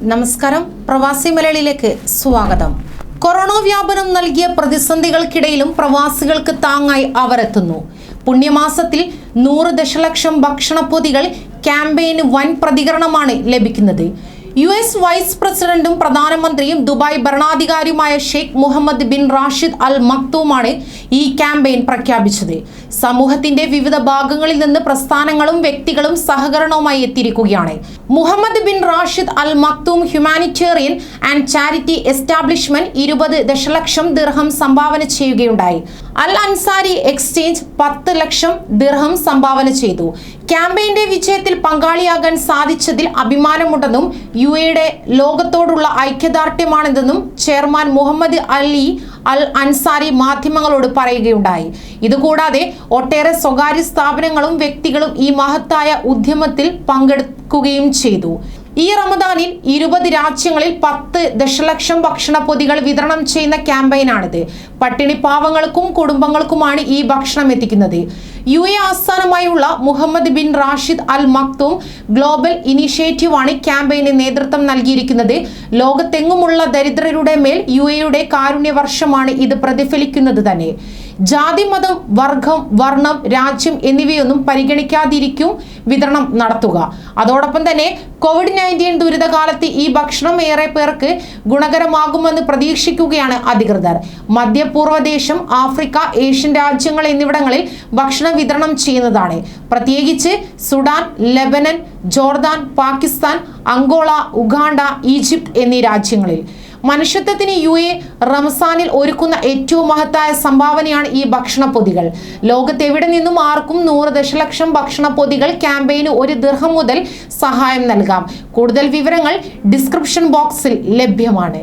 നമസ്കാരം. പ്രവാസി മലയാളിയിലേക്ക് സ്വാഗതം. കൊറോണ വ്യാപനം നൽകിയ പ്രതിസന്ധികൾക്കിടയിലും പ്രവാസികൾക്ക് താങ്ങായി അവർ എത്തുന്നു പുണ്യമാസത്തിൽ നൂറ് ദശലക്ഷം ഭക്ഷണപ്പൊതികൾ ക്യാമ്പയിന് വൻ പ്രതികരണമാണ് ലഭിക്കുന്നത്. യു എസ് വൈസ് പ്രസിഡന്റും പ്രധാനമന്ത്രിയും Dubai ഭരണാധികാരിയുമായ Sheikh Mohammed bin Rashid Al മക്തൂമാണ് ഈ ക്യാമ്പയിൻ പ്രഖ്യാപിച്ചത്. സമൂഹത്തിന്റെ വിവിധ ഭാഗങ്ങളിൽ നിന്ന് പ്രസ്ഥാനങ്ങളും വ്യക്തികളും സഹകരണവുമായി എത്തിയിരിക്കുകയാണ്. Mohammed bin Rashid Al Maktoum humanitarian and charity establishment ഇരുപത് ദശലക്ഷം ദിർഹം സംഭാവന ചെയ്യുകയുണ്ടായി. അൽ അൻസാരി എക്സ്ചേഞ്ച് പത്ത് ലക്ഷം ദിർഹം സംഭാവന ചെയ്തു. ക്യാമ്പയിന്റെ വിജയത്തിൽ പങ്കാളിയാകാൻ സാധിച്ചതിൽ അഭിമാനമുണ്ടെന്നും യു എയുടെ ലോകത്തോടുള്ള ഐക്യദാർഢ്യമാണിതെന്നും chairman Mohammed Ali Al Ansari മാധ്യമങ്ങളോട് പറയുകയുണ്ടായി. ഇതുകൂടാതെ ഒട്ടേറെ സ്വകാര്യ സ്ഥാപനങ്ങളും വ്യക്തികളും ഈ മഹത്തായ ഉദ്യമത്തിൽ പങ്കെടുക്കുകയും ചെയ്തു. ഈ റമദാനിൽ ഇരുപത് രാജ്യങ്ങളിൽ പത്ത് ദശലക്ഷം ഭക്ഷണ പൊതികൾ വിതരണം ചെയ്യുന്ന ക്യാമ്പയിനാണിത്. പട്ടിണി പാവങ്ങൾക്കും കുടുംബങ്ങൾക്കുമാണ് ഈ ഭക്ഷണം എത്തിക്കുന്നത്. യു എ ആസ്ഥാനമായുള്ള Mohammed bin Rashid Al Maktoum global ഇനിഷ്യേറ്റീവാണ് ക്യാമ്പയിന് നേതൃത്വം നൽകിയിരിക്കുന്നത്. ലോകത്തെങ്ങുമുള്ള ദരിദ്രരുടെ മേൽ യു എയുടെ കാരുണ്യ വർഷമാണ് ഇത് പ്രതിഫലിക്കുന്നത് തന്നെ. ജാതി മതം വർഗം വർണം രാജ്യം എന്നിവയൊന്നും പരിഗണിക്കാതിരിക്കും വിതരണം നടത്തുക. അതോടൊപ്പം തന്നെ കോവിഡ് നയന്റീൻ ദുരിതകാലത്ത് ഈ ഭക്ഷണം ഏറെ പേർക്ക് ഗുണകരമാകുമെന്ന് പ്രതീക്ഷിക്കുകയാണ് അധികൃതർ. മധ്യപൂർവദേശം ആഫ്രിക്ക ഏഷ്യൻ രാജ്യങ്ങൾ എന്നിവിടങ്ങളിൽ ഭക്ഷണം വിതരണം ചെയ്യുന്നതാണ്. പ്രത്യേകിച്ച് Sudan Lebanon Jordan Pakistan Angola Uganda Egypt എന്നീ രാജ്യങ്ങളിൽ. മനുഷ്യത്വത്തിന് യു എ റംസാനിൽ ഒരുക്കുന്ന ഏറ്റവും മഹത്തായ സംഭാവനയാണ് ഈ ഭക്ഷണ പൊതികൾ ലോകത്തെവിടെ നിന്നും ആർക്കും നൂറ് ദശലക്ഷം ഭക്ഷണ പൊതികൾ ക്യാമ്പയിന് ഒരു ദീർഘം മുതൽ സഹായം നൽകാം. കൂടുതൽ വിവരങ്ങൾ ഡിസ്ക്രിപ്ഷൻ ബോക്സിൽ ലഭ്യമാണ്.